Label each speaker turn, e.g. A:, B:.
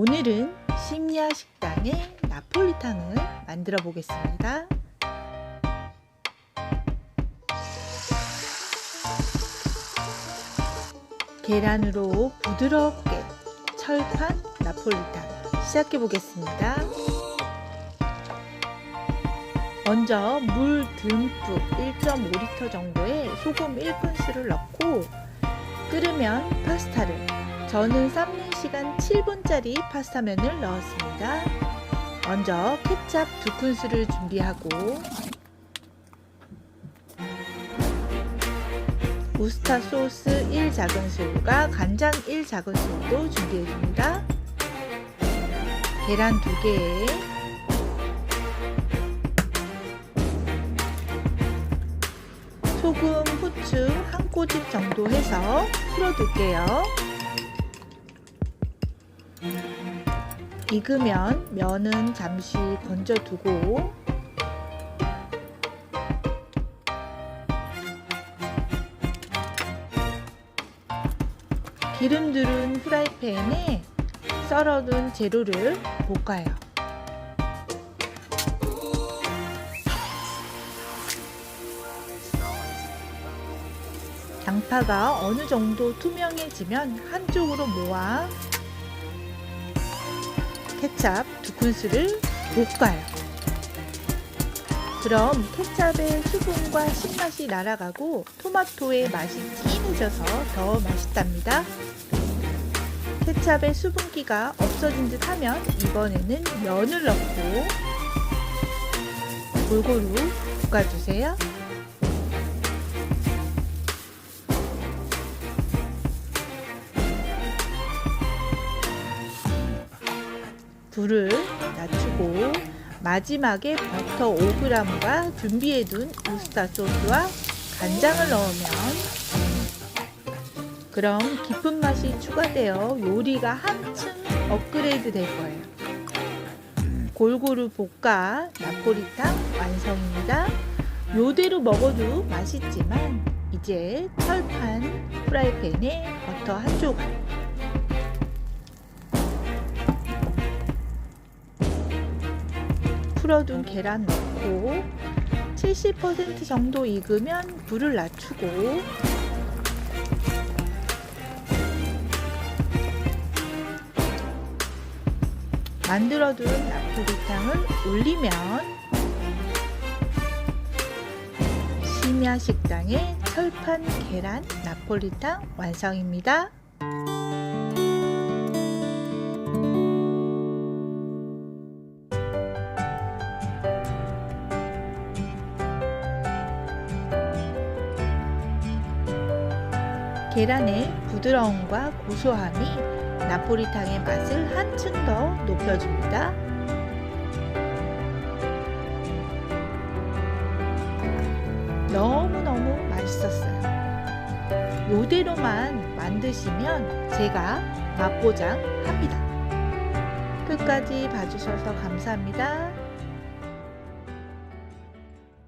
A: 오늘은 심야 식당의 나폴리탕을 만들어 보겠습니다. 계란으로 부드럽게 철판 나폴리탕 시작해 보겠습니다. 먼저 물 듬뿍 1.5리터 정도의 소금 1큰술을 넣고 끓으면 파스타를 저는 삶는 시간 7분짜리 파스타면을 넣었습니다. 먼저 케찹 2큰술을 준비하고 우스타 소스 1작은술과 간장 1작은술도 준비해줍니다. 계란 2개에 소금, 후추 한 꼬집 정도 해서 풀어둘게요. 익으면 면은 잠시 건져두고 기름 두른 프라이팬에 썰어둔 재료를 볶아요. 양파가 어느 정도 투명해지면 한쪽으로 모아 케찹 두 큰술을 볶아요. 그럼 케찹의 수분과 신맛이 날아가고 토마토의 맛이 진해져서 더 맛있답니다. 케찹의 수분기가 없어진 듯 하면 이번에는 면을 넣고 골고루 볶아주세요. 불을 낮추고 마지막에 버터 5g과 준비해둔 우스타 소스와 간장을 넣으면 그럼 깊은 맛이 추가되어 요리가 한층 업그레이드 될 거예요. 골고루 볶아 나폴리탕 완성입니다. 요대로 먹어도 맛있지만 이제 철판 프라이팬에 버터 한 조각 풀어둔 계란 넣고 70% 정도 익으면 불을 낮추고 만들어둔 나폴리탕을 올리면 심야 식당의 철판 계란 나폴리탕 완성입니다. 계란의 부드러움과 고소함이 나폴리탕의 맛을 한층 더 높여줍니다. 너무너무 맛있었어요. 요대로만 만드시면 제가 맛보장 합니다. 끝까지 봐주셔서 감사합니다.